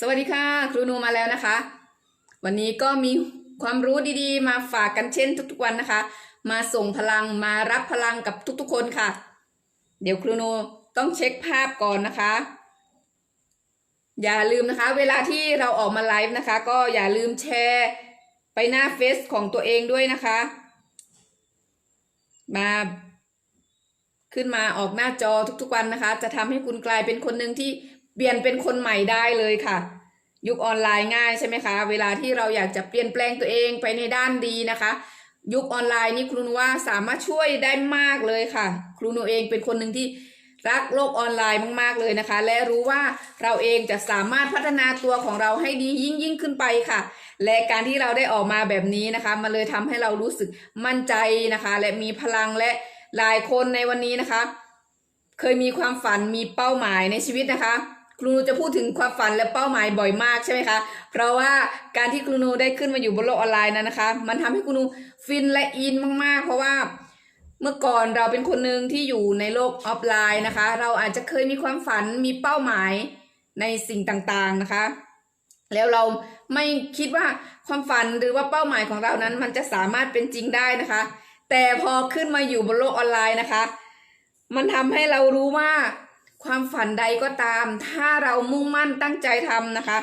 สวัสดีค่ะ ครูนูมาแล้วนะคะ วันนี้ก็มีความรู้ดีๆ มาฝากกันเช่นทุกๆวันนะคะ มาส่งพลังมารับพลังกับทุกๆคนค่ะ เดี๋ยวครูนูต้องเช็คภาพก่อนนะคะ อย่าลืมนะคะ เวลาที่เราออกมาไลฟ์นะคะ ก็อย่าลืมแชร์ไปหน้าเฟซของตัวเองด้วยนะคะ มาขึ้นมาออกหน้าจอทุกๆวันนะคะ จะทำให้คุณกลายเป็นคนหนึ่งที่ เปลี่ยนเป็นคนใหม่ได้เลยค่ะ ยุคออนไลน์ง่ายใช่ไหมคะ เวลาที่เราอยากจะเปลี่ยนแปลงตัวเองไปในด้านดีนะคะ ยุคออนไลน์นี่ครูนุว่าสามารถช่วยได้มากเลยค่ะ ครูนุเองเป็นคนหนึ่งที่รักโลกออนไลน์มาก ๆ เลยนะคะ และรู้ว่าเราเองจะสามารถพัฒนาตัวของเราให้ดียิ่งยิ่งขึ้นไปค่ะ และการที่เราได้ออกมาแบบนี้นะคะ มันเลยทำให้เรารู้สึกมั่นใจนะคะ และมีพลังและหลายคนในวันนี้นะคะ เคยมีความฝันมีเป้าหมายในชีวิตนะคะ ครูนูจะพูดถึงความฝันและเป้าหมายบ่อยมากใช่ไหมคะ เพราะว่าการที่ครูนูได้ขึ้นมาอยู่บนโลกออนไลน์นั้นนะคะ มันทำให้ครูนูฟินและอินมากๆ เพราะว่าเมื่อก่อนเราเป็นคนหนึ่งที่อยู่ในโลกออฟไลน์นะคะ เราอาจจะเคยมีความฝันมีเป้าหมายในสิ่งต่างๆนะคะ แล้วเราไม่คิดว่าความฝันหรือว่าเป้าหมายของเรานั้น มันจะสามารถเป็นจริงได้นะคะ แต่พอขึ้นมาอยู่บนโลกออนไลน์นะคะ มันทำให้เรารู้ว่า ความฝันใดก็ตาม ถ้าเรามุ่งมั่นตั้งใจทำนะคะ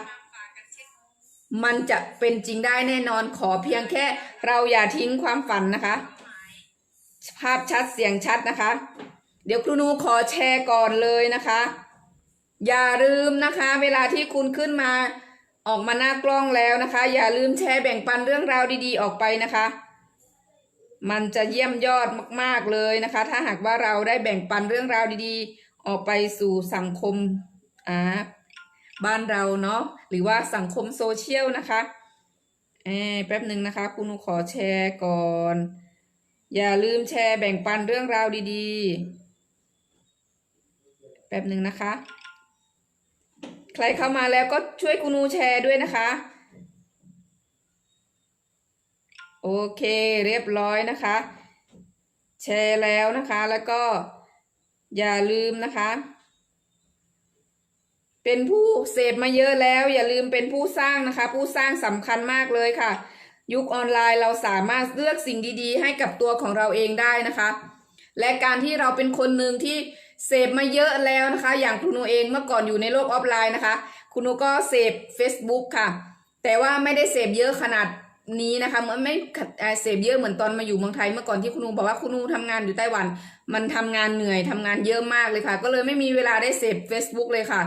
มันจะเป็นจริงได้แน่นอนขอเพียงแค่เราอย่าทิ้งความฝันนะคะ ภาพชัดเสียงชัดนะคะ เดี๋ยวครูนูขอแชร์ก่อนเลยนะคะ อย่าลืมนะคะ เวลาที่คุณขึ้นมาออกมาหน้ากล้องแล้วนะคะ อย่าลืมแชร์แบ่งปันเรื่องราวดีๆ ออกไปนะคะ มันจะเยี่ยมยอดมาก ๆเลยนะคะ ถ้าหากว่าเราได้แบ่งปันเรื่องราวดีๆ ออกไปสู่สังคมอ่าบ้านเราเนาะหรือว่าสังคมโซเชียลนะคะเออแป๊บหนึ่งนะคะคุณนูขอแชร์ก่อน อย่าลืมแชร์แบ่งปันเรื่องราวดีๆ แป๊บหนึ่งนะคะ ใครเข้ามาแล้วก็ช่วยคุณนูแชร์ด้วยนะคะ โอเคเรียบร้อยนะคะ แชร์แล้วนะคะแล้วก็ อย่าลืมนะคะ เป็นผู้เสพมาเยอะแล้ว อย่าลืมเป็นผู้สร้างนะคะ ผู้สร้างสำคัญมากเลยค่ะ ยุคออนไลน์เราสามารถเลือกสิ่งดีๆ ให้กับตัวของเราเองได้นะคะ และการที่เราเป็นคนหนึ่งที่เสพมาเยอะแล้วนะคะ อย่างคุณหนูเองเมื่อก่อนอยู่ในโลกออฟไลน์นะคะคุณหนูก็เสพ Facebook ค่ะ แต่ว่าไม่ได้เสพเยอะขนาดนี้นะคะเหมือนไม่เสพเยอะเหมือนตอนมาอยู่เมืองไทยเมื่อก่อนที่คุณนูบอกว่าคุณนูทำงานอยู่ไต้หวัน มันทำงานเหนื่อยทำงานเยอะมากเลยค่ะ ก็เลยไม่มีเวลาได้เสพ Facebook เลยค่ะ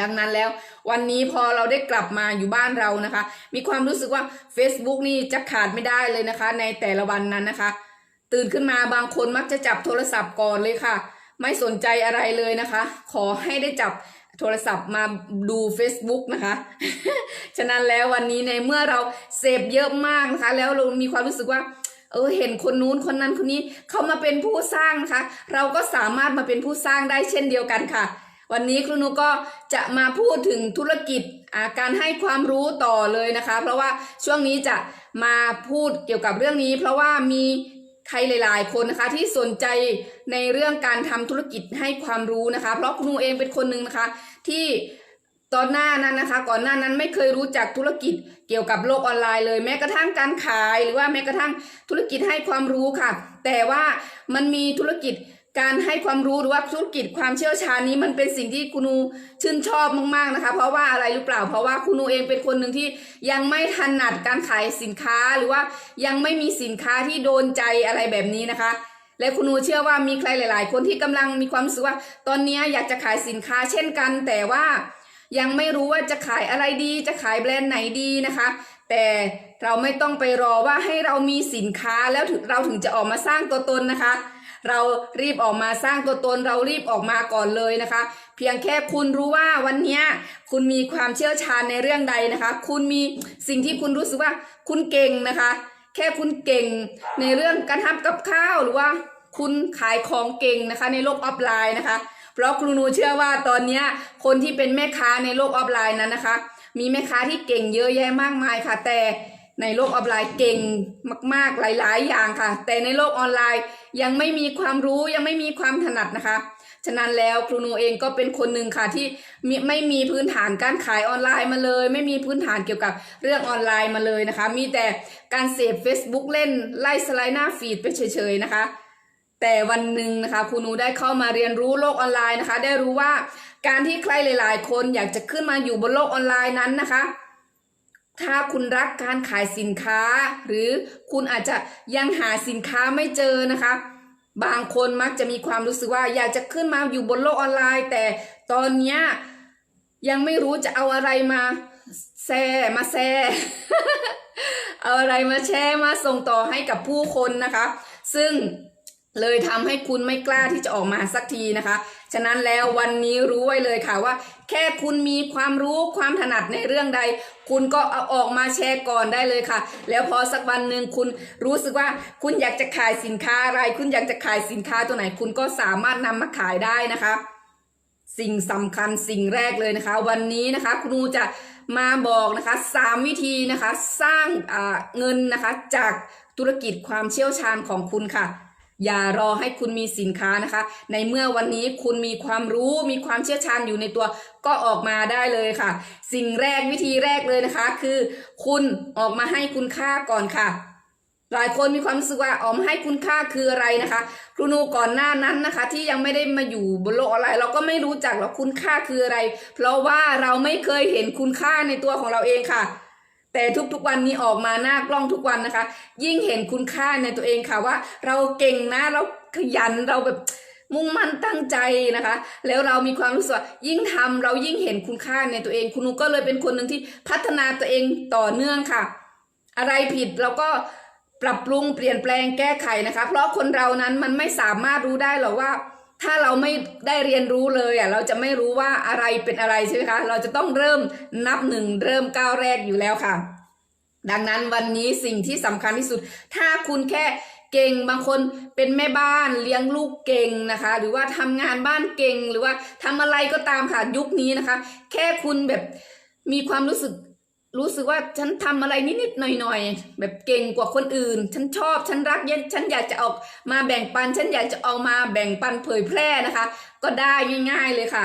ดังนั้นแล้ววันนี้พอเราได้กลับมาอยู่บ้านเรานะคะ มีความรู้สึกว่า Facebook นี่จะขาดไม่ได้เลยนะคะ ในแต่ละวันนั้นนะคะ ตื่นขึ้นมาบางคนมักจะจับโทรศัพท์ก่อนเลยค่ะ ไม่สนใจอะไรเลยนะคะ ขอให้ได้จับโทรศัพท์มาดู Facebook นะคะ ฉะนั้นแล้ววันนี้ในเมื่อเราเสพเยอะมากนะคะ แล้วเรามีความรู้สึกว่า เออเห็นคนนู้นคนนั้นคนนี้เขามาเป็นผู้สร้างนะคะ เราก็สามารถมาเป็นผู้สร้างได้เช่นเดียวกันค่ะ วันนี้ครูนุก็จะมาพูดถึงธุรกิจาการให้ความรู้ต่อเลยนะคะ เพราะว่าช่วงนี้จะมาพูดเกี่ยวกับเรื่องนี้ เพราะว่ามีใครหลายๆ คนนะคะที่สนใจในเรื่องการทำธุรกิจให้ความรู้นะคะ เพราะครูนุเองเป็นคนหนึ่งนะคะที่ ตอนหน้านั้นนะคะ ก่อนหน้านั้นไม่เคยรู้จักธุรกิจเกี่ยวกับโลกออนไลน์เลย แม้กระทั่งการขาย หรือว่าแม้กระทั่งธุรกิจให้ความรู้ค่ะ แต่ว่ามันมีธุรกิจการให้ความรู้หรือว่าธุรกิจความเชี่ยวชาญนี้มันเป็นสิ่งที่คุณูชื่นชอบมากๆนะคะ เพราะว่าอะไรหรือเปล่า เพราะว่าคุณูเองเป็นคนหนึ่งที่ยังไม่ถนัดการขายสินค้าหรือว่ายังไม่มีสินค้าที่โดนใจอะไรแบบนี้นะคะ และคุณูเชื่อว่ามีใครหลาย ๆ คนที่กำลังมีความรู้สึกว่า ตอนนี้อยากจะขายสินค้าเช่นกัน แต่ว่า ยังไม่รู้ว่าจะขายอะไรดี จะขายแบรนด์ไหนดีนะคะ แต่เราไม่ต้องไปรอว่าให้เรามีสินค้าแล้วถึงเราถึงจะออกมาสร้างตัวตนนะคะ เรารีบออกมาสร้างตัวตน เรารีบออกมาก่อนเลยนะคะ เพียงแค่คุณรู้ว่าวันนี้คุณมีความเชี่ยวชาญในเรื่องใดนะคะ คุณมีสิ่งที่คุณรู้สึกว่าคุณเก่งนะคะ แค่คุณเก่งในเรื่องการทำกับข้าวหรือว่าคุณขายของเก่งนะคะในโลกออฟไลน์นะคะ เพราะครูนูเชื่อว่าตอนนี้คนที่เป็นแม่ค้าในโลกออฟไลน์นั้นนะคะ มีแม่ค้าที่เก่งเยอะแยะมากมายค่ะ แต่ในโลกออนไลน์เก่งมากๆหลาย ๆ อย่างค่ะ แต่ในโลกออนไลน์ยังไม่มีความรู้ยังไม่มีความถนัดนะคะ ฉะนั้นแล้วครูนูเองก็เป็นคนหนึ่งค่ะที่มิไม่มีพื้นฐานการขายออนไลน์มาเลย ไม่มีพื้นฐานเกี่ยวกับเรื่องออนไลน์มาเลยนะคะ มีแต่การเสพ Facebook เล่นไล่สไลด์หน้าฟีดไปเฉยๆนะคะ แต่วันหนึ่งนะคะครูนูได้เข้ามาเรียนรู้โลกออนไลน์นะคะ ได้รู้ว่าการที่ใครหลาย ๆ คนอยากจะขึ้นมาอยู่บนโลกออนไลน์นั้นนะคะ ถ้าคุณรักการขายสินค้า หรือคุณอาจจะยังหาสินค้าไม่เจอนะคะ บางคนมักจะมีความรู้สึกว่าอยากจะขึ้นมาอยู่บนโลกออนไลน์ แต่ตอนเนี้ยยังไม่รู้จะเอาอะไรมาแซ่มาแซ่เอาอะไรมาแชร์มาส่งต่อให้กับผู้คนนะคะ ซึ่ง เลยทำให้คุณไม่กล้าที่จะออกมาสักทีนะคะ ฉะนั้นแล้ววันนี้รู้ไว้เลยค่ะว่า แค่คุณมีความรู้ความถนัดในเรื่องใด คุณก็เอาออกมาแชร์ก่อนได้เลยค่ะ แล้วพอสักวันหนึ่งคุณรู้สึกว่าคุณอยากจะขายสินค้าอะไร คุณอยากจะขายสินค้าตัวไหน คุณก็สามารถนำมาขายได้นะคะ สิ่งสำคัญสิ่งแรกเลยนะคะ วันนี้นะคะครูจะมาบอกนะคะสามวิธีนะคะ สร้างเงินนะคะจากธุรกิจความเชี่ยวชาญของคุณค่ะ อย่ารอให้คุณมีสินค้านะคะ ในเมื่อวันนี้คุณมีความรู้มีความเชี่ยวชาญอยู่ในตัวก็ออกมาได้เลยค่ะ สิ่งแรกวิธีแรกเลยนะคะ คือคุณออกมาให้คุณค่าก่อนค่ะ หลายคนมีความรู้สึกว่าออมให้คุณค่าคืออะไรนะคะครูนูก่อนหน้านั้นนะคะ ที่ยังไม่ได้มาอยู่บนโลกออนไลน์เราก็ไม่รู้จักหรอกคุณค่าคืออะไร เพราะว่าเราไม่เคยเห็นคุณค่าในตัวของเราเองค่ะ แต่ทุกๆวันนี้ออกมาหน้ากล้องทุกวันนะคะ ยิ่งเห็นคุณค่าในตัวเองค่ะว่า เราเก่งนะเราขยันเราแบบมุ่งมั่นตั้งใจนะคะ แล้วเรามีความรู้สึกว่ายิ่งทำเรายิ่งเห็นคุณค่าในตัวเอง คุณนุก็เลยเป็นคนหนึ่งที่พัฒนาตัวเองต่อเนื่องค่ะ อะไรผิดเราก็ปรับปรุงเปลี่ยนแปลงแก้ไขนะคะ เพราะคนเรานั้นมันไม่สามารถรู้ได้หรอกว่า ถ้าเราไม่ได้เรียนรู้เลยอะเราจะไม่รู้ว่าอะไรเป็นอะไรใช่ไหมคะเราจะต้องเริ่มนับหนึ่งเริ่มก้าวแรกอยู่แล้วค่ะ ดังนั้นวันนี้สิ่งที่สำคัญที่สุด ถ้าคุณแค่เก่งบางคนเป็นแม่บ้านเลี้ยงลูกเก่งนะคะ หรือว่าทำงานบ้านเก่งหรือว่าทำอะไรก็ตามค่ะยุคนี้นะคะ แค่คุณแบบมีความรู้สึก รู้สึกว่าฉันทำอะไรนิดๆหน่อยๆแบบเก่งกว่าคนอื่น ฉันชอบฉันรักเย็นฉันอยากจะออกมาแบ่งปัน ฉันอยากจะเอามาแบ่งปันเผยแพร่นะคะ ก็ได้ง่ายๆเลยค่ะ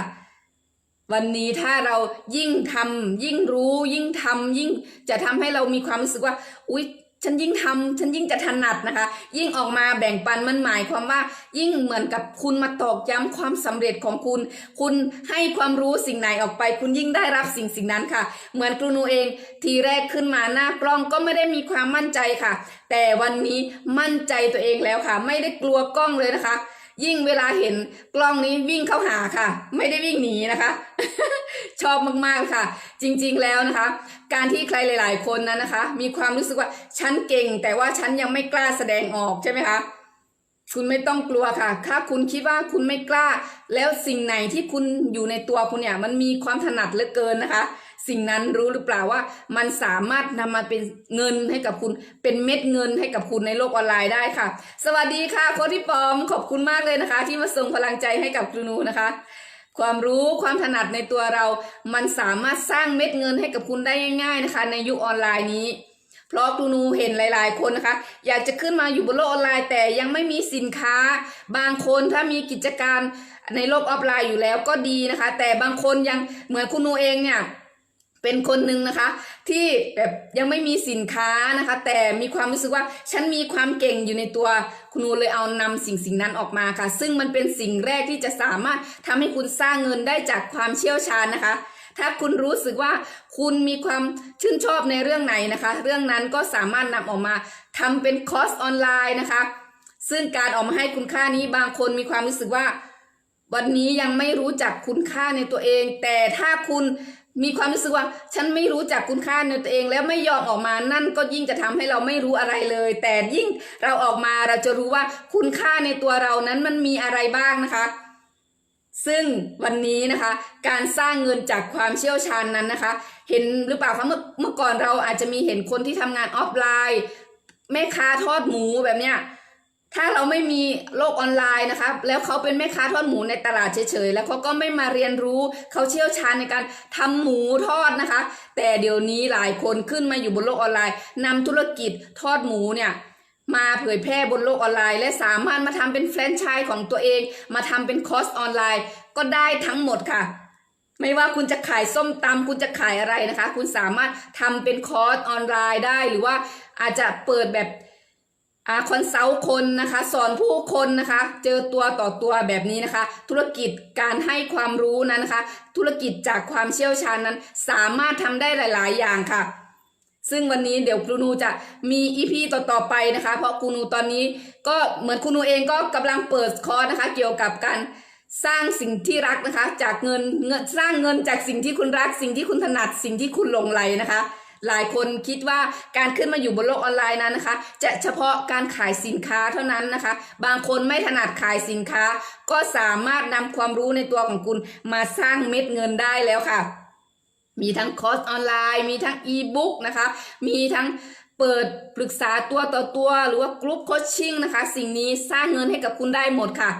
วันนี้ถ้าเรายิ่งทำยิ่งรู้ ยิ่งทำยิ่งจะทำให้เรามีความรู้สึกว่าอุ๊ย ฉันยิ่งทำฉันยิ่งจะถนัดนะคะ ยิ่งออกมาแบ่งปันมันหมายความว่ายิ่งเหมือนกับคุณมาตอกย้ำความสำเร็จของคุณ คุณให้ความรู้สิ่งไหนออกไป คุณยิ่งได้รับสิ่งสิ่งนั้นค่ะ เหมือนครูนูเองทีแรกขึ้นมาหน้ากล้องก็ไม่ได้มีความมั่นใจค่ะ แต่วันนี้มั่นใจตัวเองแล้วค่ะ ไม่ได้กลัวกล้องเลยนะคะ ยิ่งเวลาเห็นกล้องนี้วิ่งเข้าหาค่ะ ไม่ได้วิ่งหนีนะคะ ชอบมากๆค่ะ จริงๆแล้วนะคะ การที่ใครหลายๆคนนั้นนะคะ มีความรู้สึกว่าฉันเก่ง แต่ว่าฉันยังไม่กล้าแสดงออกใช่ไหมคะคุณไม่ต้องกลัวค่ะ ถ้าคุณคิดว่าคุณไม่กล้า แล้วสิ่งไหนที่คุณอยู่ในตัวคุณเนี่ย มันมีความถนัดเหลือเกินนะคะ สิ่งนั้นรู้หรือเปล่าว่า มันสามารถนำมาเป็นเงินให้กับคุณ เป็นเม็ดเงินให้กับคุณในโลกออนไลน์ได้ค่ะ สวัสดีค่ะโค้ชที่ปอมขอบคุณมากเลยนะคะ ที่มาส่งพลังใจให้กับครูนูนะคะความรู้ความถนัดในตัวเรา มันสามารถสร้างเม็ดเงินให้กับคุณได้ง่าย ๆนะคะ ในยุคออนไลน์นี้ เพราะครูนูเห็นหลาย ๆ คนนะคะ อยากจะขึ้นมาอยู่บนโลกออนไลน์ แต่ยังไม่มีสินค้า บางคนถ้ามีกิจการในโลกออฟไลน์อยู่แล้วก็ดีนะคะ แต่บางคนยังเหมือนครูนูเองเนี่ย เป็นคนหนึ่งนะคะ ที่แบบยังไม่มีสินค้านะคะ แต่มีความรู้สึกว่าฉันมีความเก่งอยู่ในตัวคุณนูเลยเอานำสิ่งสิ่งนั้นออกมาค่ะ ซึ่งมันเป็นสิ่งแรกที่จะสามารถทำให้คุณสร้างเงินได้จากความเชี่ยวชาญนะคะ ถ้าคุณรู้สึกว่าคุณมีความชื่นชอบในเรื่องไหนนะคะ เรื่องนั้นก็สามารถนำออกมาทำเป็นคอร์สออนไลน์นะคะ ซึ่งการออกมาให้คุณค่านี้บางคนมีความรู้สึกว่า วันนี้ยังไม่รู้จักคุณค่าในตัวเอง แต่ถ้าคุณ มีความรู้สึกว่าฉันไม่รู้จักคุณค่าในตัวเองแล้วไม่ยอมออกมานั่นก็ยิ่งจะทำให้เราไม่รู้อะไรเลย แต่ยิ่งเราออกมาเราจะรู้ว่าคุณค่าในตัวเรานั้นมันมีอะไรบ้างนะคะ ซึ่งวันนี้นะคะ การสร้างเงินจากความเชี่ยวชาญนั้นนะคะ เห็นหรือเปล่าคะเมื่อเมื่อก่อนเราอาจจะมีเห็นคนที่ทำงานออฟไลน์แม่ค้าทอดหมูแบบเนี้ย ถ้าเราไม่มีโลกออนไลน์นะคะแล้วเขาเป็นแม่ค้าทอดหมูในตลาดเฉยๆ แล้วเขาก็ไม่มาเรียนรู้เขาเชี่ยวชาญในการทำหมูทอดนะคะ แต่เดี๋ยวนี้หลายคนขึ้นมาอยู่บนโลกออนไลน์นำธุรกิจทอดหมูเนี่ยมาเผยแพร่บนโลกออนไลน์ และสามารถมาทำเป็นแฟรนไชส์ของตัวเอง มาทำเป็นคอร์สออนไลน์ ก็ได้ทั้งหมดค่ะ ไม่ว่าคุณจะขายส้มตำคุณจะขายอะไรนะคะ คุณสามารถทำเป็นคอร์สออนไลน์ได้หรือว่าอาจจะเปิดแบบ อาคอนซัลท์คนนะคะ สอนผู้คนนะคะ เจอตัวต่อตัวแบบนี้นะคะ ธุรกิจการให้ความรู้นั้นนะคะ ธุรกิจจากความเชี่ยวชาญนั้น สามารถทำได้หลาย ๆ อย่างค่ะ ซึ่งวันนี้เดี๋ยวครูนูจะมีอีพีต่อ ๆ ไปนะคะ เพราะครูนูตอนนี้ก็เหมือนครูนูเองก็กำลังเปิดคอร์สนะคะ เกี่ยวกับการสร้างสิ่งที่รักนะคะ จากเงินเงินสร้างเงินจากสิ่งที่คุณรัก สิ่งที่คุณถนัดสิ่งที่คุณหลงไหลนะคะ หลายคนคิดว่าการขึ้นมาอยู่บนโลกออนไลน์นั้นนะคะ จะเฉพาะการขายสินค้าเท่านั้นนะคะ บางคนไม่ถนัดขายสินค้า ก็สามารถนำความรู้ในตัวของคุณมาสร้างเม็ดเงินได้แล้วค่ะ มีทั้งคอร์สออนไลน์ มีทั้งอีบุ๊กนะคะ มีทั้งเปิดปรึกษาตัวต่อตัวหรือว่ากลุ่มโคชชิ่งนะคะ สิ่งนี้สร้างเงินให้กับคุณได้หมดค่ะ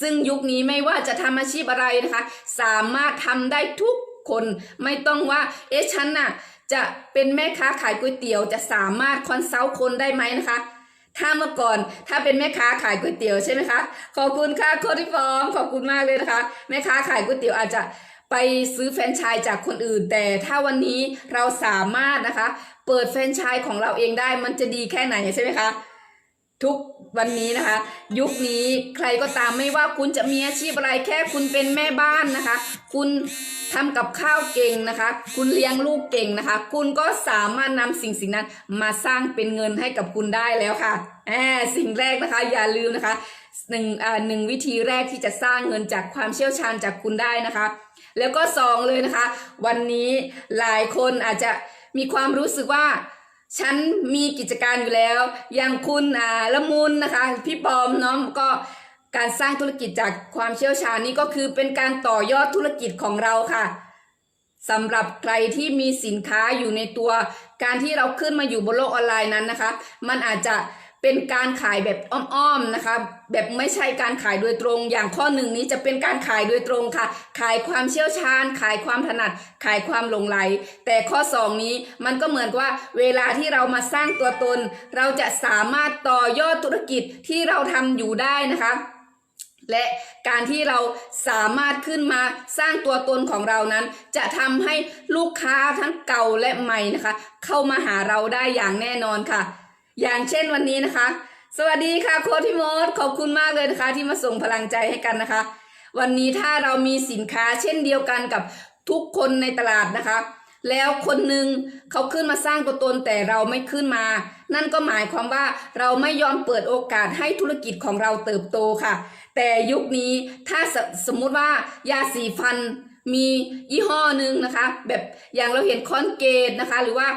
ซึ่งยุคนี้ไม่ว่าจะทำอาชีพอะไรนะคะ สามารถทำได้ทุกคนไม่ต้องว่า เอ๊ะฉันน่ะ จะเป็นแม่ค้าขายก๋วยเตี๋ยวจะสามารถคอนซัลท์คนได้ไหมนะคะ ถ้าเมื่อก่อนถ้าเป็นแม่ค้าขายก๋วยเตี๋ยวใช่ไหมคะขอบคุณค่ะโคดิฟอมขอบคุณมากเลยนะคะ แม่ค้าขายก๋วยเตี๋ยวอาจจะไปซื้อแฟรนไชส์จากคนอื่น แต่ถ้าวันนี้เราสามารถนะคะ เปิดแฟรนไชส์ของเราเองได้มันจะดีแค่ไหนใช่ไหมคะทุก วันนี้นะคะ ยุคนี้ใครก็ตามไม่ว่าคุณจะมีอาชีพอะไรแค่คุณเป็นแม่บ้านนะคะ คุณทำกับข้าวเก่งนะคะ คุณเลี้ยงลูกเก่งนะคะ คุณก็สามารถนำสิ่งสิ่งนั้นมาสร้างเป็นเงินให้กับคุณได้แล้วค่ะแอบสิ่งแรกนะคะ อย่าลืมนะคะหนึ่งอ่าหนึ่งวิธีแรกที่จะสร้างเงินจากความเชี่ยวชาญจากคุณได้นะคะ แล้วก็สองเลยนะคะ วันนี้หลายคนอาจจะมีความรู้สึกว่า ฉันมีกิจการอยู่แล้ว อย่างคุณอ่าละมุนนะคะ พี่ปอมเนาะก็การสร้างธุรกิจจากความเชี่ยวชาญนี่ก็คือเป็นการต่อยอดธุรกิจของเราค่ะสำหรับใครที่มีสินค้าอยู่ในตัว การที่เราขึ้นมาอยู่บนโลกออนไลน์นั้นนะคะ มันอาจจะ เป็นการขายแบบอ้อมๆนะคะ แบบไม่ใช่การขายโดยตรง อย่างข้อหนึ่งนี้จะเป็นการขายโดยตรงค่ะ ขายความเชี่ยวชาญ ขายความถนัด ขายความหลงไหล แต่ข้อสองนี้มันก็เหมือนกับว่าเวลาที่เรามาสร้างตัวตน เราจะสามารถต่อยอดธุรกิจที่เราทำอยู่ได้นะคะและการที่เราสามารถขึ้นมาสร้างตัวตนของเรานั้น จะทำให้ลูกค้าทั้งเก่าและใหม่นะคะ เข้ามาหาเราได้อย่างแน่นอนค่ะ อย่างเช่นวันนี้นะคะ สวัสดีค่ะโค้ชพี่มดขอบคุณมากเลยนะคะ ที่มาส่งพลังใจให้กันนะคะ วันนี้ถ้าเรามีสินค้าเช่นเดียวกันกับทุกคนในตลาดนะคะ แล้วคนหนึ่งเขาขึ้นมาสร้างตัวตนแต่เราไม่ขึ้นมา นั่นก็หมายความว่าเราไม่ยอมเปิดโอกาสให้ธุรกิจของเราเติบโตค่ะ แต่ยุคนี้ถ้าสสมมุติว่ายาสีฟันมียี่ห้อหนึ่งนะคะ แบบอย่างเราเห็นคอนเกตนะคะ หรือว่า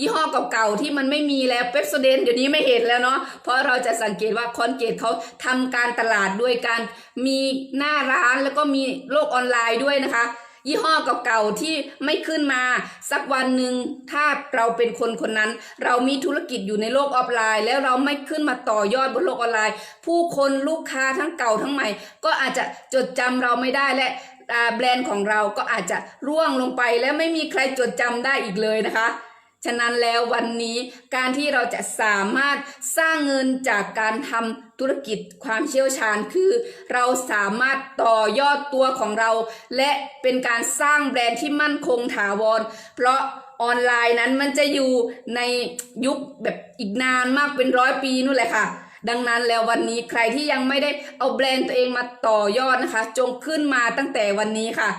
ยี่ห้อเก่าๆที่มันไม่มีแล้วเปปโซเดนเดี๋ยวนี้ไม่เห็นแล้วเนาะเพราะเราจะสังเกตว่าคอนเกตเขาทำการตลาดด้วยการมีหน้าร้านแล้วก็มีโลกออนไลน์ด้วยนะคะ ยี่ห้อเก่าๆที่ไม่ขึ้นมา สักวันหนึ่งถ้าเราเป็นคนคนนั้น เรามีธุรกิจอยู่ในโลกออฟไลน์ แล้วเราไม่ขึ้นมาต่อยอดบนโลกออนไลน์ ผู้คนลูกค้าทั้งเก่าทั้งใหม่ ก็อาจจะจดจำเราไม่ได้และแบรนด์ของเราก็อาจจะร่วงลงไปและไม่มีใครจดจำได้อีกเลยนะคะ ฉะนั้นแล้ววันนี้การที่เราจะสามารถสร้างเงินจากการทำธุรกิจความเชี่ยวชาญคือ เราสามารถต่อยอดตัวของเรา และเป็นการสร้างแบรนด์ที่มั่นคงถาวร เพราะออนไลน์นั้นมันจะอยู่ในยุคแบบอีกนานมากเป็นร้อยปีนู่นแหละค่ะดังนั้นแล้ววันนี้ใครที่ยังไม่ได้เอาแบรนด์ตัวเองมาต่อยอดนะคะ จงขึ้นมาตั้งแต่วันนี้ค่ะ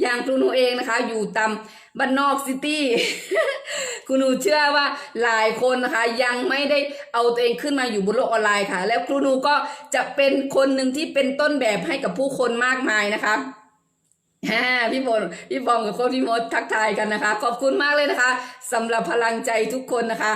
อย่างครูหนูเองนะคะ อยู่ตามบ้านนอกซิตี้ครูหนูเชื่อว่าหลายคนนะคะ ยังไม่ได้เอาตัวเองขึ้นมาอยู่บนโลกออนไลน์ค่ะ แล้วครูหนูก็จะเป็นคนหนึ่งที่เป็นต้นแบบให้กับผู้คนมากมายนะคะฮ่าพี่บอลพี่บอมกับโค้ชพี่มดทักทายกันนะคะ ขอบคุณมากเลยนะคะสำหรับพลังใจทุกคนนะคะ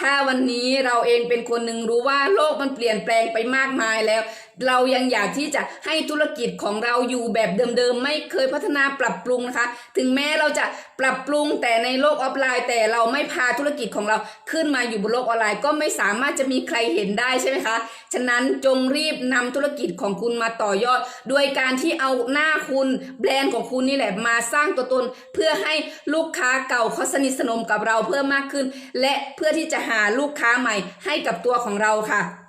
ถ้าวันนี้เราเองเป็นคนหนึ่งรู้ว่าโลกมันเปลี่ยนแปลงไปมากมายแล้ว เรายังอยากที่จะให้ธุรกิจของเราอยู่แบบเดิมๆ ไม่เคยพัฒนาปรับปรุงนะคะ ถึงแม้เราจะปรับปรุงแต่ในโลกออฟไลน์ แต่เราไม่พาธุรกิจของเราขึ้นมาอยู่บนโลกออนไลน์ ก็ไม่สามารถจะมีใครเห็นได้ใช่ไหมคะ ฉะนั้นจงรีบนำธุรกิจของคุณมาต่อยอด โดยการที่เอาหน้าคุณแบรนด์ของคุณนี่แหละมาสร้างตัวตน เพื่อให้ลูกค้าเก่าเขาสนิทสนมกับเราเพิ่มมากขึ้น และเพื่อที่จะหาลูกค้าใหม่ให้กับตัวของเราค่ะ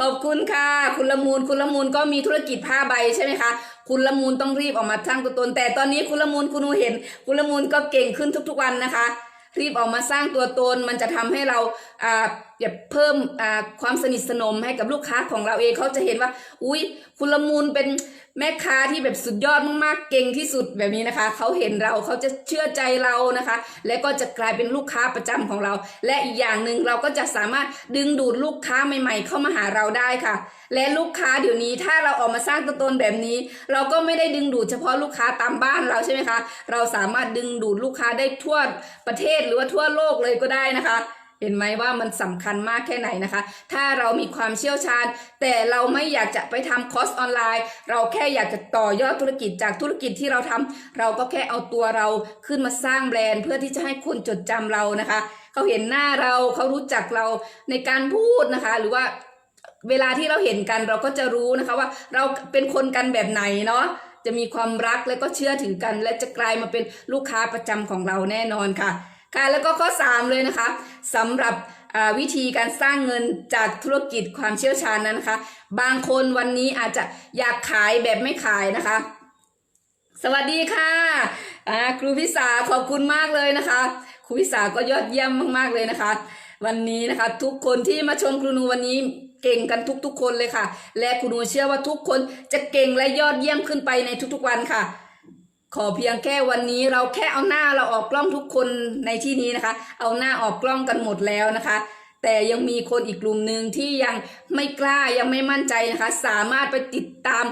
ขอบคุณค่ะ คุณละมูลคุณละมูลก็มีธุรกิจผ้าใบใช่ไหมคะ คุณละมูลต้องรีบออกมาสร้างตัวตน แต่ตอนนี้คุณละมูลคุณูเห็น คุณละมูลก็เก่งขึ้นทุกๆวันนะคะ รีบออกมาสร้างตัวตน มันจะทำให้เราอ่าเพิ่มอ่าความสนิทสนมให้กับลูกค้าของเราเองเขาจะเห็นว่า อุ้ยคุณละมูลเป็น แม่ค้าที่แบบสุดยอดมากๆ เก่งที่สุดแบบนี้นะคะ เขาเห็นเราเขาจะเชื่อใจเรานะคะ และก็จะกลายเป็นลูกค้าประจำของเรา และอีกอย่างหนึ่งเราก็จะสามารถดึงดูดลูกค้าใหม่ๆ เข้ามาหาเราได้ค่ะ และลูกค้าเดี๋ยวนี้ถ้าเราออกมาสร้างตัวตนแบบนี้ เราก็ไม่ได้ดึงดูดเฉพาะลูกค้าตามบ้านเราใช่ไหมคะ เราสามารถดึงดูดลูกค้าได้ทั่วประเทศหรือว่าทั่วโลกเลยก็ได้นะคะ เห็นไหมว่ามันสำคัญมากแค่ไหนนะคะ ถ้าเรามีความเชี่ยวชาญ แต่เราไม่อยากจะไปทำคอร์สออนไลน์ เราแค่อยากจะต่อยอดธุรกิจจากธุรกิจที่เราทำเราก็แค่เอาตัวเราขึ้นมาสร้างแบรนด์เพื่อที่จะให้คนจดจำเรานะคะ เขาเห็นหน้าเราเขารู้จักเราในการพูดนะคะ หรือว่าเวลาที่เราเห็นกันเราก็จะรู้นะคะว่าเราเป็นคนกันแบบไหนเนาะจะมีความรักและก็เชื่อถือกัน และจะกลายมาเป็นลูกค้าประจำของเราแน่นอนค่ะ ค่ะแล้วก็ข้อ 3 เลยนะคะสำหรับวิธีการสร้างเงินจากธุรกิจความเชี่ยวชาญนั้นนะคะ บางคนวันนี้อาจจะอยากขายแบบไม่ขายนะคะ สวัสดีค่ะครูพิสาขอบคุณมากเลยนะคะ ครูพิสาก็ยอดเยี่ยมมากๆเลยนะคะ วันนี้นะคะทุกคนที่มาชมครูนูวันนี้เก่งกันทุกๆคนเลยค่ะ และครูนูเชื่อว่าทุกคนจะเก่งและยอดเยี่ยมขึ้นไปในทุกๆวันค่ะ ขอเพียงแค่วันนี้เราแค่เอาหน้าเราออกกล้องทุกคนในที่นี้นะคะ เอาหน้าออกกล้องกันหมดแล้วนะคะ แต่ยังมีคนอีกกลุ่มหนึ่งที่ยังไม่กล้ายังไม่มั่นใจนะคะ สามารถไปติดตาม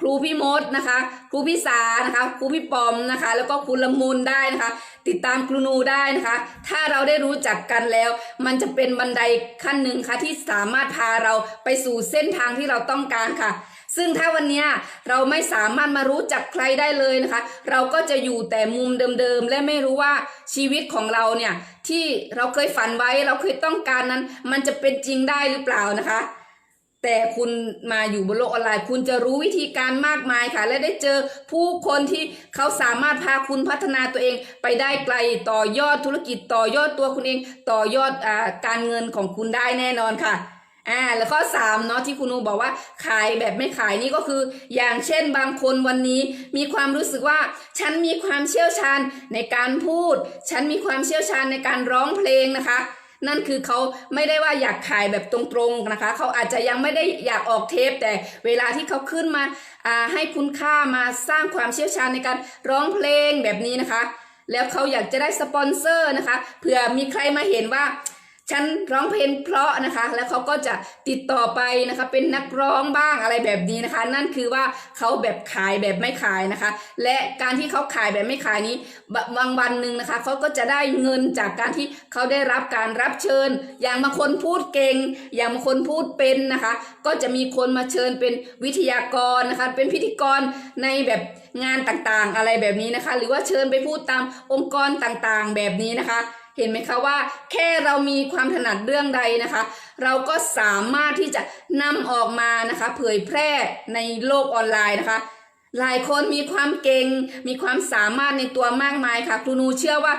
ครูพี่มดนะคะ ครูพี่สานะคะครูพี่ปอมนะคะ แล้วก็ครูละมุนได้นะคะ ติดตามครูนูได้นะคะ ถ้าเราได้รู้จักกันแล้ว มันจะเป็นบันไดขั้นหนึ่งค่ะที่สามารถพาเราไปสู่เส้นทางที่เราต้องการค่ะ ซึ่งถ้าวันนี้เราไม่สามารถมารู้จักใครได้เลยนะคะ เราก็จะอยู่แต่มุมเดิมๆ และไม่รู้ว่าชีวิตของเราเนี่ยที่เราเคยฝันไว้เราเคยต้องการนั้น มันจะเป็นจริงได้หรือเปล่านะคะ แต่คุณมาอยู่บนโลกออนไลน์ คุณจะรู้วิธีการมากมายค่ะ และได้เจอผู้คนที่เขาสามารถพาคุณพัฒนาตัวเองไปได้ไกลต่อยอดธุรกิจต่อยอดตัวคุณเอง ต่อยอดอการเงินของคุณได้แน่นอนค่ะ อ่าแล้วข้อ3เนาะที่คุณนูบอกว่าขายแบบไม่ขายนี่ก็คือ อย่างเช่นบางคนวันนี้มีความรู้สึกว่า ฉันมีความเชี่ยวชาญในการพูด ฉันมีความเชี่ยวชาญในการร้องเพลงนะคะ นั่นคือเขาไม่ได้ว่าอยากขายแบบตรงๆนะคะเขาอาจจะยังไม่ได้อยากออกเทป แต่เวลาที่เขาขึ้นมาอ่าให้คุณค่ามาสร้างความเชี่ยวชาญในการร้องเพลงแบบนี้นะคะ แล้วเขาอยากจะได้สปอนเซอร์นะคะเผื่อมีใครมาเห็นว่า ฉันร้องเพลงเพราะนะคะ แล้วเขาก็จะติดต่อไปนะคะ เป็นนักร้องบ้างอะไรแบบนี้นะคะ นั่นคือว่าเขาแบบขายแบบไม่ขายนะคะ และการที่เขาขายแบบไม่ขายนี้บบางวันหนึ่งนะคะเขาก็จะได้เงินจากการที่เขาได้รับการรับเชิญ อย่างบางคนพูดเก่ง อย่างบางคนพูดเป็นนะคะ ก็จะมีคนมาเชิญเป็นวิทยากรนะคะ เป็นพิธีกรในแบบงานต่างๆ อะไรแบบนี้นะคะ หรือว่าเชิญไปพูดตามองค์กรต่างๆ แบบนี้นะคะ เห็นไหมคะว่าแค่เรามีความถนัดเรื่องใดนะคะ เราก็สามารถที่จะนำออกมานะคะ เผยแพร่ในโลกออนไลน์นะคะ หลายคนมีความเก่ง มีความสามารถในตัวมากมายค่ะครูนูเชื่อว่า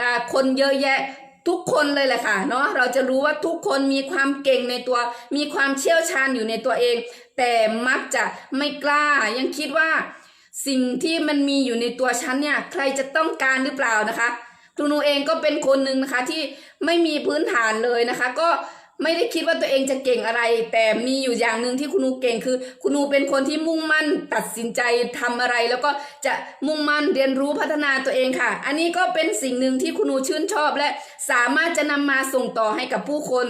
อ่าคนเยอะแยะทุกคนเลยแหละค่ะเนาะเราจะรู้ว่าทุกคนมีความเก่งในตัว มีความเชี่ยวชาญอยู่ในตัวเอง แต่มักจะไม่กล้ายังคิดว่า สิ่งที่มันมีอยู่ในตัวฉันเนี่ย ใครจะต้องการหรือเปล่านะคะ ครูนูเองก็เป็นคนหนึ่งนะคะที่ไม่มีพื้นฐานเลยนะคะ ก็ไม่ได้คิดว่าตัวเองจะเก่งอะไร แต่มีอยู่อย่างหนึ่งที่คุณนูเก่งคือ คุณนูเป็นคนที่มุ่งมั่นตัดสินใจทำอะไร แล้วก็จะมุ่งมั่นเรียนรู้พัฒนาตัวเองค่ะ อันนี้ก็เป็นสิ่งหนึ่งที่คุณนูชื่นชอบและสามารถจะนำมาส่งต่อให้กับผู้คน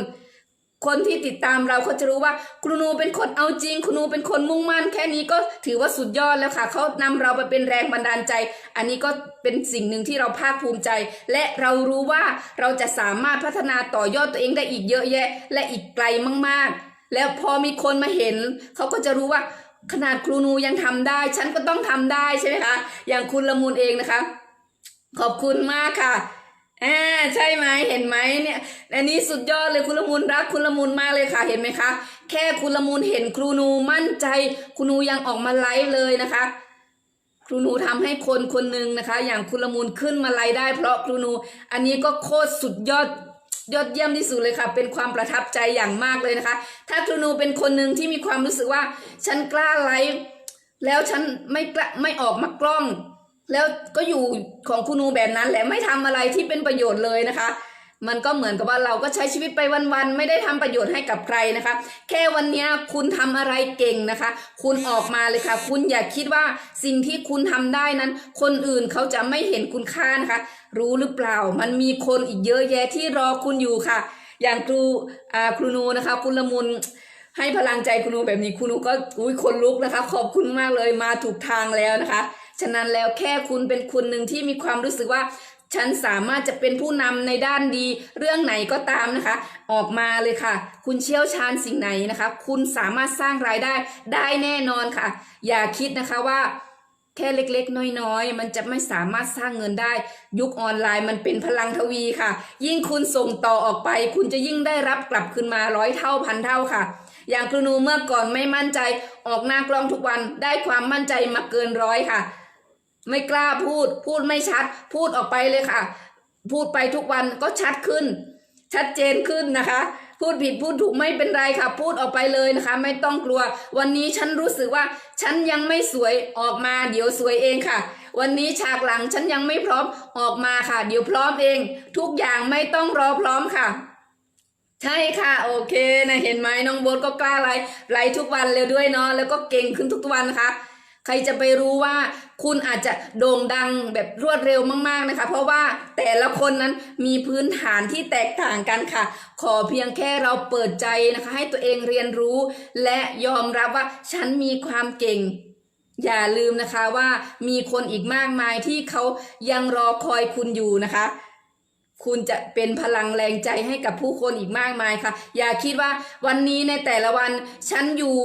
คนที่ติดตามเราเขาจะรู้ว่าครูนูเป็นคนเอาจริงครูนูเป็นคนมุ่งมั่น แค่นี้ก็ถือว่าสุดยอดแล้วค่ะเขานำเราไปเป็นแรงบันดาลใจ อันนี้ก็เป็นสิ่งหนึ่งที่เราภาคภูมิใจ และเรารู้ว่าเราจะสามารถพัฒนาต่อยอดตัวเองได้อีกเยอะแยะ และอีกไกลมากๆ แล้วพอมีคนมาเห็นเขาก็จะรู้ว่าขนาดครูนูยังทำได้ ฉันก็ต้องทำได้ใช่ไหมคะอย่างคุณละมุนเองนะคะ ขอบคุณมากค่ะ อ่าใช่ไหมเห็นไหมเนี่ยอันนี้สุดยอดเลยคุณละมุนรักคุณละมุนมากเลยค่ะเห็นไหมคะ แค่คุณละมุนเห็นครูนูมั่นใจครูนูยังออกมาไลฟ์เลยนะคะ ครูนูทำให้คนคนหนึ่งนะคะ อย่างคุณละมุนขึ้นมาไลฟ์ได้ เพราะครูนู อันนี้ก็โคตรสุดยอดยอดเยี่ยมที่สุดเลยค่ะ เป็นความประทับใจอย่างมากเลยนะคะ ถ้าครูนูเป็นคนหนึ่งที่มีความรู้สึกว่า ฉันกล้าไลฟ์แล้วฉันไม่กล้าไม่ออกมากล้อง แล้วก็อยู่ของคุณนูแบบนั้นแหละไม่ทำอะไรที่เป็นประโยชน์เลยนะคะ มันก็เหมือนกับว่าเราก็ใช้ชีวิตไปวันๆไม่ได้ทำประโยชน์ให้กับใครนะคะ แค่วันนี้คุณทำอะไรเก่งนะคะ คุณออกมาเลยค่ะ คุณอย่าคิดว่าสิ่งที่คุณทำได้นั้น คนอื่นเขาจะไม่เห็นคุณค่านะคะ รู้หรือเปล่า มันมีคนอีกเยอะแยะที่รอคุณอยู่ค่ะ อย่างครูอ่าครูนูนะคะ คุณละมุนให้พลังใจคุณนูแบบนี้คุณนูก็อุ้ยคนลุกนะคะ ขอบคุณมากเลยมาถูกทางแล้วนะคะ ฉะนั้นแล้วแค่คุณเป็นคนหนึ่งที่มีความรู้สึกว่าฉันสามารถจะเป็นผู้นำในด้านดีเรื่องไหนก็ตามนะคะ ออกมาเลยค่ะ คุณเชี่ยวชาญสิ่งไหนนะคะ คุณสามารถสร้างรายได้ได้แน่นอนค่ะ อย่าคิดนะคะว่าแค่เล็กๆ น้อยๆ มันจะไม่สามารถสร้างเงินได้ ยุคออนไลน์มันเป็นพลังทวีค่ะ ยิ่งคุณส่งต่อออกไป คุณจะยิ่งได้รับกลับคืนมาร้อยเท่าพันเท่าค่ะ อย่างครูนูเมื่อก่อนไม่มั่นใจ ออกหน้ากล้องทุกวันได้ความมั่นใจมาเกินร้อยค่ะ ไม่กล้าพูด พูดไม่ชัด พูดออกไปเลยค่ะ พูดไปทุกวันก็ชัดขึ้น ชัดเจนขึ้นนะคะ พูดผิดพูดถูกไม่เป็นไรค่ะ พูดออกไปเลยนะคะ ไม่ต้องกลัว วันนี้ฉันรู้สึกว่า ฉันยังไม่สวยออกมาเดี๋ยวสวยเองค่ะ วันนี้ฉากหลังฉันยังไม่พร้อมออกมาค่ะ เดี๋ยวพร้อมเอง ทุกอย่างไม่ต้องรอพร้อมค่ะใช่ค่ะโอเคนะเห็นไหมน้องโบ๊ทก็กล้าไลฟ์ไลฟ์ทุกวันเลยด้วยเนาะแล้วก็เก่งขึ้นทุกวันนะคะ ใครจะไปรู้ว่าคุณอาจจะโด่งดังแบบรวดเร็วมากๆนะคะ เพราะว่าแต่ละคนนั้นมีพื้นฐานที่แตกต่างกันค่ะ ขอเพียงแค่เราเปิดใจนะคะ ให้ตัวเองเรียนรู้ และยอมรับว่าฉันมีความเก่ง อย่าลืมนะคะว่ามีคนอีกมากมายที่เขายังรอคอยคุณอยู่นะคะคุณจะเป็นพลังแรงใจให้กับผู้คนอีกมากมายค่ะ อย่าคิดว่าวันนี้ในแต่ละวันฉันอยู่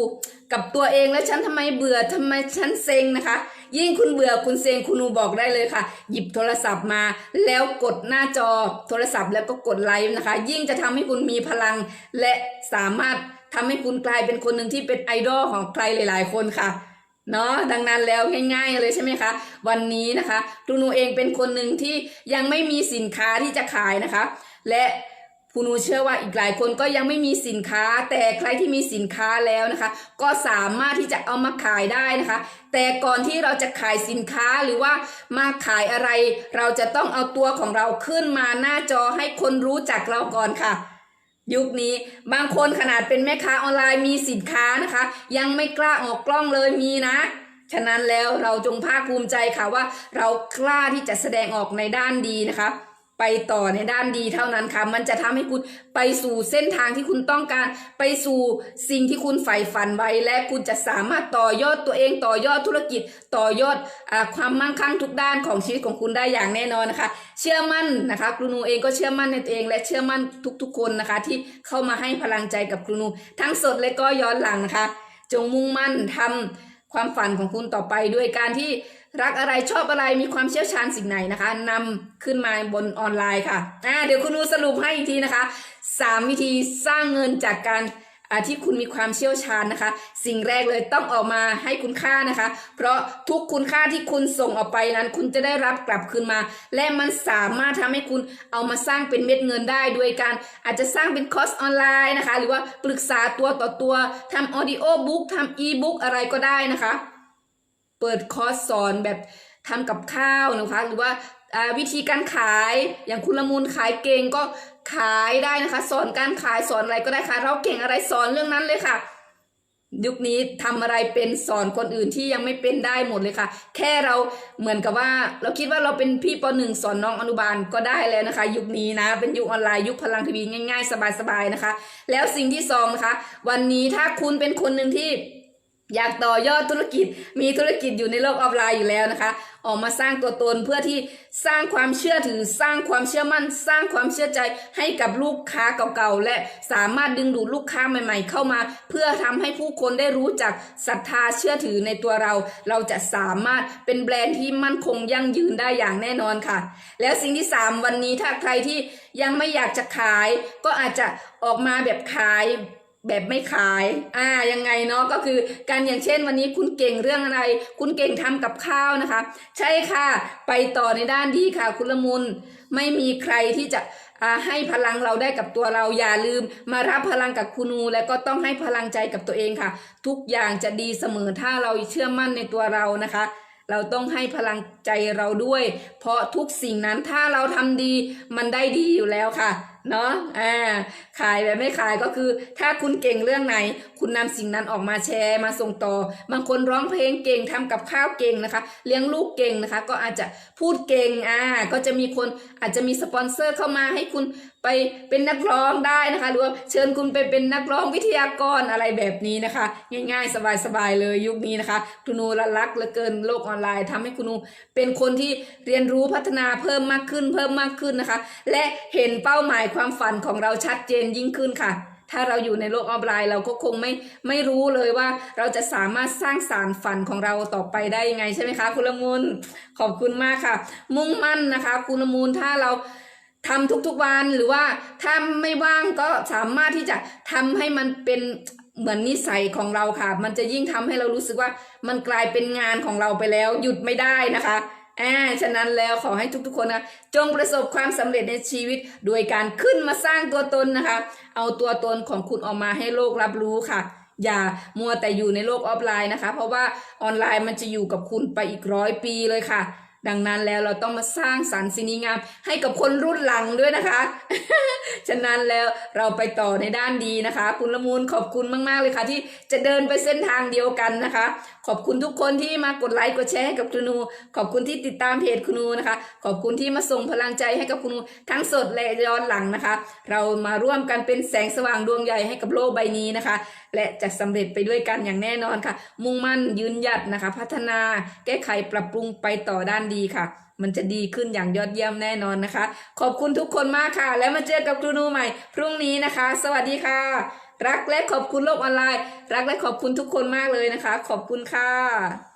กับตัวเองแล้วฉันทำไมเบื่อทำไมฉันเซ็งนะคะ ยิ่งคุณเบื่อคุณเซ็งคุณนูบอกได้เลยค่ะ หยิบโทรศัพท์มา แล้วกดหน้าจอโทรศัพท์แล้วก็กดไลค์นะคะ ยิ่งจะทำให้คุณมีพลัง และสามารถทำให้คุณกลายเป็นคนหนึ่งที่เป็นไอดอลของใครหลาย ๆ คนค่ะเนาะดังนั้นแล้วง่ายๆเลยใช่ไหมคะ วันนี้นะคะครูนูเองเป็นคนหนึ่งที่ยังไม่มีสินค้าที่จะขายนะคะ และ ครูนูเชื่อว่าอีกหลายคนก็ยังไม่มีสินค้า แต่ใครที่มีสินค้าแล้วนะคะ ก็สามารถที่จะเอามาขายได้นะคะ แต่ก่อนที่เราจะขายสินค้าหรือว่ามาขายอะไร เราจะต้องเอาตัวของเราขึ้นมาหน้าจอให้คนรู้จักเราก่อนค่ะยุคนี้บางคนขนาดเป็นแม่ค้าออนไลน์มีสินค้านะคะ ยังไม่กล้าออกกล้องเลยมีนะ ฉะนั้นแล้วเราจงภาคภูมิใจค่ะว่า เรากล้าที่จะแสดงออกในด้านดีนะคะ ไปต่อในด้านดีเท่านั้นค่ะ มันจะทำให้คุณไปสู่เส้นทางที่คุณต้องการ ไปสู่สิ่งที่คุณใฝ่ฝันไว้ และคุณจะสามารถต่อยอดตัวเองต่อยอดธุรกิจ ต่อยอดอความมั่งคั่งทุกด้านของชีวิตของคุณได้อย่างแน่นอนนะคะ เชื่อมั่นนะคะครูนูเองก็เชื่อมั่นในตัวเอง และเชื่อมั่นทุกๆคนนะคะ ที่เข้ามาให้พลังใจกับครูนู ทั้งสดและก็ย้อนหลังนะคะ จงมุ่งมั่นทำความฝันของคุณต่อไปด้วยการที่ รักอะไรชอบอะไรมีความเชี่ยวชาญสิ่งไหนนะคะนำขึ้นมาบนออนไลน์ค่ะอ่าเดี๋ยวคุณนูสรุปให้อีกทีนะคะสามวิธีสร้างเงินจากการที่คุณมีความเชี่ยวชาญนะคะ สิ่งแรกเลยต้องออกมาให้คุณค่านะคะ เพราะทุกคุณค่าที่คุณส่งออกไปนั้น คุณจะได้รับกลับคืนมา และมันสามารถทำให้คุณเอามาสร้างเป็นเม็ดเงินได้ด้วยการอาจจะสร้างเป็นคอร์สออนไลน์นะคะ หรือว่าปรึกษาตัวต่อตัวทำออดิโอบุ๊กทำอีบุ๊กอะไรก็ได้นะคะ เปิดคอร์สสอนแบบทำกับข้าวนะคะ หรือว่าวิธีการขายอย่างคุณละมุนขายเก่งก็ขายได้นะคะ สอนการขายสอนอะไรก็ได้ค่ะ เราเก่งอะไรสอนเรื่องนั้นเลยค่ะ ยุคนี้ทำอะไรเป็นสอนคนอื่นที่ยังไม่เป็นได้หมดเลยค่ะ แค่เราเหมือนกับว่า เราคิดว่าเราเป็นพี่ปหนึ่งสอนน้องอนุบาลก็ได้แล้วนะคะ ยุคนี้นะ เป็นยุคออนไลน์ยุคพลังทีวีง่าย ๆ สบายๆนะคะ แล้วสิ่งที่สองนะคะ วันนี้ถ้าคุณเป็นคนหนึ่งที่ อยากต่อยอดธุรกิจมีธุรกิจอยู่ในโลกออนไลน์อยู่แล้วนะคะ ออกมาสร้างตัวตนเพื่อที่สร้างความเชื่อถือ สร้างความเชื่อมั่น สร้างความเชื่อใจให้กับลูกค้าเก่าๆและสามารถดึงดูดลูกค้าใหม่ ๆ เข้ามา เพื่อทำให้ผู้คนได้รู้จักศรัทธาเชื่อถือในตัวเรา เราจะสามารถเป็นแบรนด์ที่มั่นคงยั่งยืนได้อย่างแน่นอนค่ะ แล้วสิ่งที่ 3 วันนี้ถ้าใครที่ยังไม่อยากจะขาย ก็อาจจะออกมาแบบขาย แบบไม่ขาย อ่า ยังไงเนาะ ก็คือการอย่างเช่นวันนี้คุณเก่งเรื่องอะไร คุณเก่งทำกับข้าวนะคะ ใช่ค่ะ ไปต่อในด้านดีค่ะ คุณละมุน ไม่มีใครที่จะอ่าให้พลังเราได้กับตัวเราอย่าลืม มารับพลังกับคุณูแล้วก็ต้องให้พลังใจกับตัวเองค่ะ ทุกอย่างจะดีเสมอถ้าเราเชื่อมั่นในตัวเรานะคะ เราต้องให้พลัง ใจเราด้วย เพราะทุกสิ่งนั้นถ้าเราทำดีมันได้ดีอยู่แล้วค่ะเนาะอ่า ขายแบบไม่ขายก็คือ ถ้าคุณเก่งเรื่องไหน คุณนำสิ่งนั้นออกมาแชร์มาส่งต่อ บางคนร้องเพลงเก่งทำกับข้าวเก่งนะคะ เลี้ยงลูกเก่งนะคะ ก็อาจจะพูดเก่ง อ่า ก็จะมีคนอาจจะมีสปอนเซอร์เข้ามาให้คุณไปเป็นนักร้องได้นะคะ หรือว่าเชิญคุณไปเป็นนักร้องวิทยากรอะไรแบบนี้นะคะ ง่ายๆ สบายๆเลยยุคนี้นะคะคุณนูละรักเหลือเกินโลกออนไลน์ทำให้คุณนูเป็นคนที่เรียนรู้พัฒนาเพิ่มมากขึ้น เพิ่มมากขึ้นนะคะ และเห็นเป้าหมายความฝันของเราชัดเจนยิ่งขึ้นค่ะ ถ้าเราอยู่ในโลกออนไลน์เราก็คงไม่ไม่รู้เลยว่าเราจะสามารถสร้างสารฝันของเราต่อไปได้ยังไงใช่ไหมคะคุณละมุนขอบคุณมากค่ะ มุ่งมั่นนะคะ คุณละมุนถ้าเราทำทุกๆวันหรือว่าถ้าไม่ว่างก็สามารถที่จะทำให้มันเป็น เหมือนนิสัยของเราค่ะ มันจะยิ่งทำให้เรารู้สึกว่ามันกลายเป็นงานของเราไปแล้วหยุดไม่ได้นะคะอ่าฉะนั้นแล้วขอให้ทุกๆคนนะจงประสบความสำเร็จในชีวิต โดยการขึ้นมาสร้างตัวตนนะคะ เอาตัวตนของคุณออกมาให้โลกรับรู้ค่ะ อย่ามัวแต่อยู่ในโลกออฟไลน์นะคะ เพราะว่าออนไลน์มันจะอยู่กับคุณไปอีกร้อยปีเลยค่ะ ดังนั้นแล้วเราต้องมาสร้างสรรค์สิ่งดีงามให้กับคนรุ่นหลังด้วยนะคะ ฉะนั้นแล้วเราไปต่อในด้านดีนะคะ คุณละมูลขอบคุณมากๆเลยค่ะ ที่จะเดินไปเส้นทางเดียวกันนะคะ ขอบคุณทุกคนที่มากดไลค์กดแชร์ให้กับคุณนูขอบคุณที่ติดตามเพจคุณนูนะคะ ขอบคุณที่มาส่งพลังใจให้กับคุณนูทั้งสดและย้อนหลังนะคะ เรามาร่วมกันเป็นแสงสว่างดวงใหญ่ให้กับโลกใบนี้นะคะและจะสำเร็จไปด้วยกันอย่างแน่นอนค่ะ มุ่งมั่นยืนหยัดนะคะ พัฒนาแก้ไขปรับปรุงไปต่อด้านดีค่ะ มันจะดีขึ้นอย่างยอดเยี่ยมแน่นอนนะคะ ขอบคุณทุกคนมากค่ะ แล้วมาเจอกับครูนูใหม่ พรุ่งนี้นะคะ สวัสดีค่ะ รักและขอบคุณโลกออนไลน์ รักและขอบคุณทุกคนมากเลยนะคะ ขอบคุณค่ะ